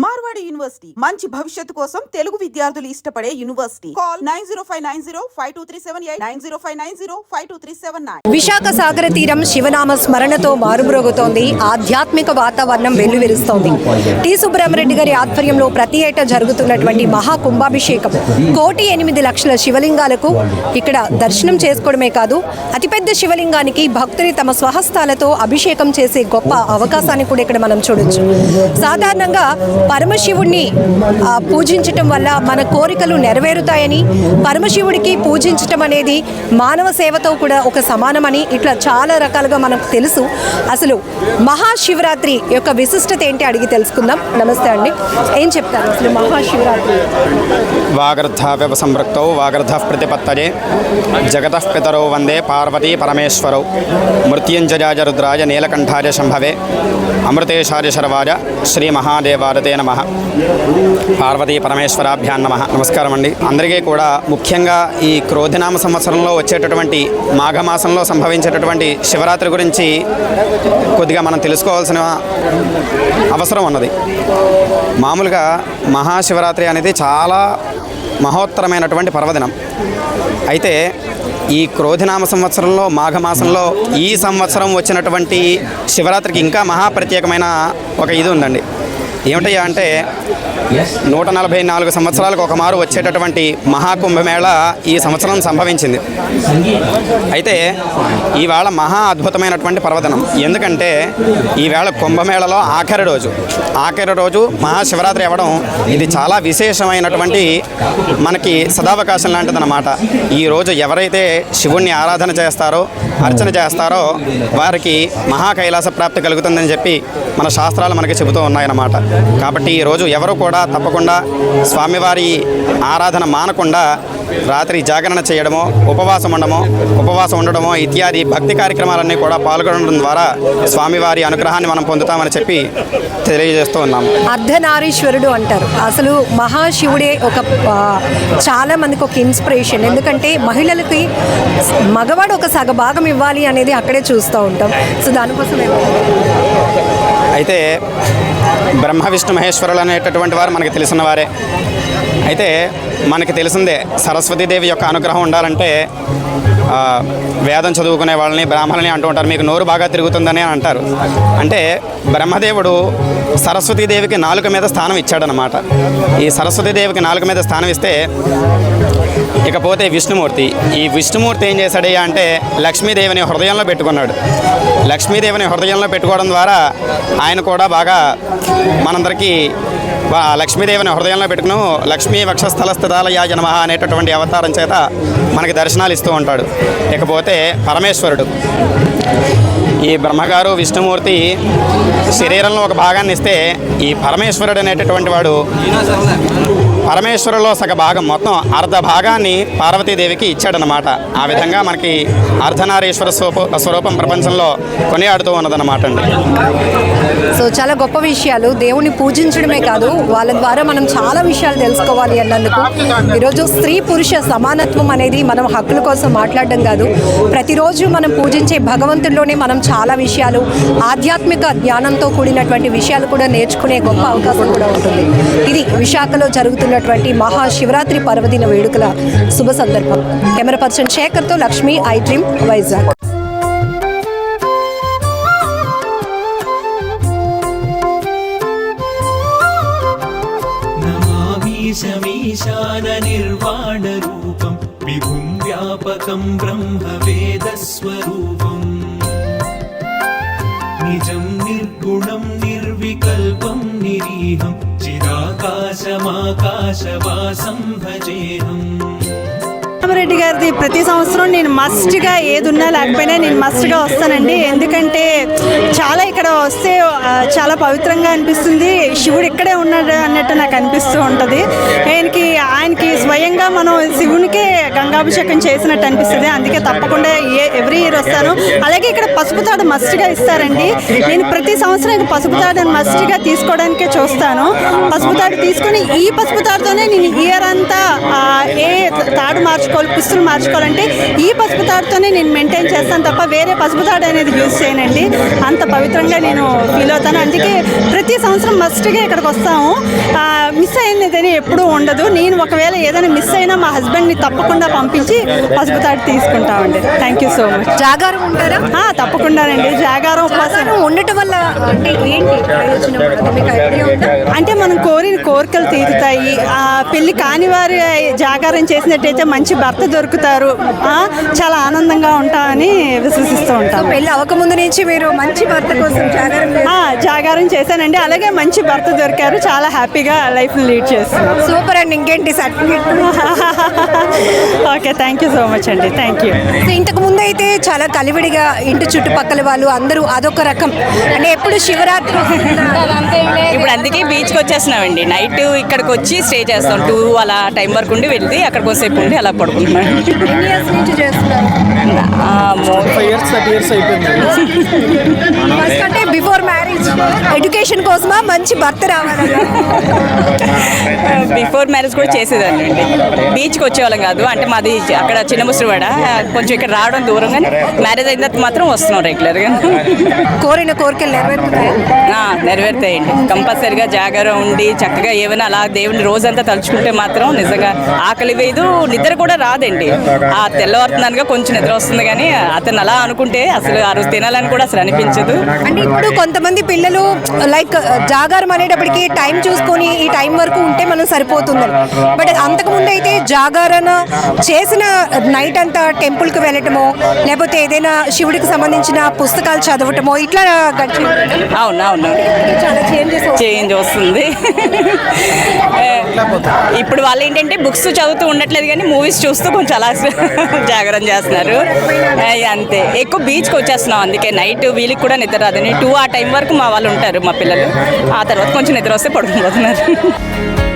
Maar Marwadi university. మంచి భవిష్యత్తు కోసం తెలుగు విద్యార్థులు ఇష్టపడే university. Call nine zero five nine zero five two three seven eight nine zero five nine zero five two three seven nine. Visakha సాగర తీరం శివనామ స్మరణతో మారుమ్రోగుతోంది. ఆధ్యాత్మిక వాతావరణం వెల్లువిరుస్తోంది టి. సుబ్రహ్మరెడ్డి గారి ఆధ్వర్యంలో ప్రతి ఏటా జరుగుతున్నటువంటి మహా కుంభాభిషేకం. కోటి ఎనిమిది లక్షల శివలింగాలకు ఇక్కడ దర్శనం చేసుకోవడమే కాదు అతిపెద్ద శివలింగానికి భక్తులు తమ స్వహస్తాలతో అభిషేకం చేసే గొప్ప అవకాశాన్ని కూడా ఇక్కడ మనం చూడొచ్చు. సాధారణంగా పరమ ఆ, పూజించటం వల్ల మన కోరికలు నెరవేరుతాయని పరమశివుడికి పూజించటం అనేది మానవ సేవతో కూడా ఒక సమానమని ఇట్లా చాలా రకాలుగా మనకు తెలుసు. అసలు మహాశివరాత్రి యొక్క విశిష్టత ఏంటి అడిగి తెలుసుకుందాం. నమస్తే అండి. ఏం చెప్తారు అసలు మహాశివరాత్రి? వాగర్ధావ్యవ సంపృక్తౌ వాగర్ధ ప్రతిపత్తయే జగత పితరౌ వందే పార్వతీ పరమేశ్వరౌ మృత్యుంజయాజ రుద్రాయ నీలకంఠాయ శంభవే అమృతేశార్య శర్వాయ శ్రీ మహాదేవారతే నమ. పార్వతీ పరమేశ్వరాభ్యాన్ నమ. నమస్కారం అండి. అందరికీ కూడా ముఖ్యంగా ఈ క్రోధినామ సంవత్సరంలో వచ్చేటటువంటి మాఘమాసంలో సంభవించేటటువంటి శివరాత్రి గురించి కొద్దిగా మనం తెలుసుకోవాల్సిన అవసరం ఉన్నది. మామూలుగా మహాశివరాత్రి అనేది చాలా మహోత్తరమైనటువంటి పర్వదినం. అయితే ఈ క్రోధినామ సంవత్సరంలో మాఘమాసంలో ఈ సంవత్సరం వచ్చినటువంటి శివరాత్రికి ఇంకా మహా ప్రత్యేకమైన ఒక ఇది ఉందండి. ఏమిటయ్యా అంటే నూట నలభై నాలుగు సంవత్సరాలకు ఒక మారు వచ్చేటటువంటి మహాకుంభమేళ ఈ సంవత్సరం సంభవించింది. అయితే ఈవేళ మహా అద్భుతమైనటువంటి పర్వతనం ఎందుకంటే ఈవేళ కుంభమేళలో ఆఖరి రోజు. ఆఖరి రోజు మహాశివరాత్రి అవ్వడం ఇది చాలా విశేషమైనటువంటి మనకి సదావకాశం లాంటిదన్నమాట. ఈ రోజు ఎవరైతే శివుణ్ణి ఆరాధన చేస్తారో అర్చన చేస్తారో వారికి మహాకైలాస ప్రాప్తి కలుగుతుందని చెప్పి మన శాస్త్రాలు మనకి చెబుతూ ఉన్నాయన్నమాట. కాబట్టి ఈ రోజు ఎవరు కూడా తప్పకుండా స్వామివారి ఆరాధన మానకుండా రాత్రి జాగరణ చేయడమో ఉపవాసం ఉండమో ఉపవాసం ఉండడమో ఇత్యాది భక్తి కార్యక్రమాలన్నీ కూడా పాల్గొనడం ద్వారా స్వామివారి అనుగ్రహాన్ని మనం పొందుతామని చెప్పి తెలియజేస్తూ ఉన్నాం అర్ధనారీశ్వరుడు అంటారు. అసలు మహాశివుడే ఒక చాలా మందికి ఒక ఇన్స్పిరేషన్. ఎందుకంటే మహిళలకి మగవాడు ఒక సగభాగం ఇవ్వాలి అనేది అక్కడే చూస్తూ ఉంటాం. సో దానికోసం అయితే బ్రహ్మ విష్ణు మహేశ్వరులు అనేటటువంటి వారు మనకి తెలిసిన వారే. అయితే మనకి తెలిసిందే సరస్వతీదేవి యొక్క అనుగ్రహం ఉండాలంటే వేదం చదువుకునే వాళ్ళని బ్రాహ్మణులని అంటూ ఉంటారు. మీకు నోరు బాగా తిరుగుతుందని అని అంటారు. అంటే బ్రహ్మదేవుడు సరస్వతీదేవికి నాలుక మీద స్థానం ఇచ్చాడనమాట ఈ సరస్వతీదేవికి నాలుక మీద స్థానం ఇస్తే ఇకపోతే విష్ణుమూర్తి. ఈ విష్ణుమూర్తి ఏం చేశాడయ్యా అంటే లక్ష్మీదేవిని హృదయంలో పెట్టుకున్నాడు. లక్ష్మీదేవిని హృదయంలో పెట్టుకోవడం ద్వారా ఆయన కూడా బాగా మనందరికీ లక్ష్మీదేవిని హృదయంలో పెట్టుకుని లక్ష్మీ వక్షస్థల స్థితాలయా జనమ అనేటటువంటి అవతారం చేత మనకి దర్శనాలు ఇస్తూ ఉంటాడు. ఇకపోతే పరమేశ్వరుడు. ఈ బ్రహ్మగారు విష్ణుమూర్తి శరీరంలో ఒక భాగాన్ని ఇస్తే ఈ పరమేశ్వరుడు అనేటటువంటి వాడు పరమేశ్వరులో సగ భాగం మొత్తం అర్ధ భాగాన్ని పార్వతీదేవికి ఇచ్చాడనమాట ఆ విధంగా మనకి అర్ధనారీశ్వర స్వరూప స్వరూపం ప్రపంచంలో కొనియాడుతూ ఉన్నదన్నమాట అండి. సో చాలా గొప్ప విషయాలు. దేవుని పూజించడమే కాదు వాళ్ళ ద్వారా మనం చాలా విషయాలు తెలుసుకోవాలి అన్నందుకు. ఈరోజు స్త్రీ పురుష సమానత్వం అనేది మనం హక్కుల కోసం మాట్లాడడం కాదు. ప్రతిరోజు మనం పూజించే భగవంతుల్లోనే మనం చాలా విషయాలు ఆధ్యాత్మిక జ్ఞానంతో కూడినటువంటి విషయాలు కూడా నేర్చుకునే గొప్ప అవకాశం కూడా ఉంటుంది. ఇది విశాఖలో జరుగుతున్నటువంటి మహాశివరాత్రి పర్వదిన వేడుకల శుభ సందర్భం. కెమెరా పర్సన్ శేఖర్తో లక్ష్మి ఐ డ్రీమ్ వైజాగ్. విభుం వ్యాపకం నిజం నిర్గుణం నిర్వికల్పం నిరీహం చిరాకాశమాకాశవాసం భజేహం. రెడ్డి గారిది ప్రతి సంవత్సరం నేను మస్ట్గా ఏదున్నా లేకపోయినా నేను మస్ట్గా వస్తానండి. ఎందుకంటే చాలా ఇక్కడ వస్తే చాలా పవిత్రంగా అనిపిస్తుంది. శివుడు ఇక్కడే ఉన్నాడు అన్నట్టు నాకు అనిపిస్తూ ఉంటుంది. ఆయనకి ఆయనకి స్వయంగా మనం శివునికే గంగాభిషేకం చేసినట్టు అనిపిస్తుంది. అందుకే తప్పకుండా ఏ ఎవ్రీ ఇయర్ వస్తాను. అలాగే ఇక్కడ పసుపు తాడు మస్ట్గా ఇస్తారండి. నేను ప్రతి సంవత్సరం ఇది పసుపు తాడుని మస్ట్గా తీసుకోవడానికే చూస్తాను. పసుపు తాడు తీసుకొని ఈ పసుపు తాడుతోనే నేను ఇయర్ అంతా ఏ తాడు మార్చుకోవాలి పుస్తులు మార్చుకోవాలంటే ఈ పసుపు తాడుతోనే నేను మెయింటైన్ చేస్తాను తప్ప వేరే పసుపు తాడు అనేది యూజ్ చేయనండి. అంత పవిత్రంగా నేను ఫీల్ అవుతాను. అందుకే ప్రతి సంవత్సరం మస్ట్గా ఇక్కడికి వస్తాము. మిస్ అయినదని ఎప్పుడూ ఉండదు. నేను ఒకవేళ ఏదైనా మిస్ అయినా మా హస్బెండ్ని తప్పకుండా పంపించి పసుపు తాడు తీసుకుంటామండి. థ్యాంక్ యూ సో మచ్ జాగారం ఉంటారా? తప్పకుండానండి. జాగారం ఉపవాసం. ఉండటం వల్ల అంటే ఏంటి? అంటే మనం కోరిన కోరికలు తీరుతాయి. ఆ పెళ్ళి కాని వారి జాగారం చేసినట్టయితే మంచి భర్త దొరుకుతారు. ఆ, చాలా ఆనందంగా ఉంటామని విశ్వసిస్తూ ఉంటాం. పెళ్ళి అవ్వకముందు నుంచి మీరు మంచి భర్త కోసం జాగారం చేస్తున్నారు. ఆ, జాగారం చేశానండి. అలాగే మంచి భర్త దొరికారు. చాలా హ్యాపీగా లైఫ్ లీడ్ చేస్తున్నాం సూపర్ అండి. ఇంకేంటి certificate? Okay thank you so much అండి. థ్యాంక్ యూ సో ఇంతకు ముందు అయితే చాలా కలివిడిగా ఇంటి చుట్టుపక్కల వాళ్ళు అందరూ అదొక రకం. అంటే ఎప్పుడు శివరాత్రి ఇప్పుడు అందుకే బీచ్కి వచ్చేస్తున్నామండి. నైట్ ఇక్కడికి వచ్చి స్టే చేస్తాం. టూ అలా టైం వరకు ఉండి వెళ్ళి అక్కడ కొంతసేపు ఉండి అలా పడుకుంటున్నాం. అంటే బిఫోర్ మ్యారేజ్ ఎడ్యుకేషన్ కోసమా? మంచి భర్త రావాలన్నా. బిఫోర్ మ్యారేజ్ కూడా చేసేదాన్ని అండి. బీచ్కి వచ్చేవాళ్ళం కాదు. అంటే మాది అక్కడ చిన్న ముసిరివాడ కొంచెం ఇక్కడ రావడం దూరం కానీ మ్యారేజ్ అయిన తర్వాత మాత్రం వస్తున్నాం రెగ్యులర్గా. కోరిన కోరికలు నెరవేరుతున్నాయి ఆ, నెరవేరుతాయండి. కంపల్సరిగా జాగారం ఉండి చక్కగా ఏమైనా అలా దేవుని రోజంతా తలుచుకుంటే మాత్రం నిజంగా ఆకలి వేయదు నిద్ర కూడా రాదండి. ఆ తెల్లవారుతున్నానుగా కొంచెం నిద్ర వస్తుంది కానీ అతను అలా అనుకుంటే అసలు ఆ రోజు తినాలని కూడా అసలు అనిపించదు. అంటే ఇప్పుడు కొంతమంది పిల్లలు లైక్ జాగారం అనేటప్పటికి టైం చూసుకొని ఈ టైం వరకు ఉంటే మనం సరిపోతుందని బట్ అంతకుముందు అయితే జాగారణ చేసిన నైట్ అంతా టెంపుల్కి వెళ్ళటమో లేకపోతే ఏదైనా శివుడికి సంబంధించిన పుస్తకాలు చదవటమో ఇట్లా అవును అవును. చేంజ్ వస్తుంది. ఇప్పుడు వాళ్ళు ఏంటంటే బుక్స్ చదువుతూ ఉండట్లేదు కానీ మూవీస్ చూస్తూ కొంచెం అలా జాగరణ చేస్తున్నారు. అంతే. ఎక్కువ బీచ్కి వచ్చేస్తున్నాం అందుకే నైట్ వీళ్ళకి కూడా నిద్ర రాదని. టూ ఆ టైం వరకు మా వాళ్ళు ఉంటారు మా పిల్లలు. ఆ తర్వాత కొంచెం నిద్ర వస్తే పడుకుపోతున్నారు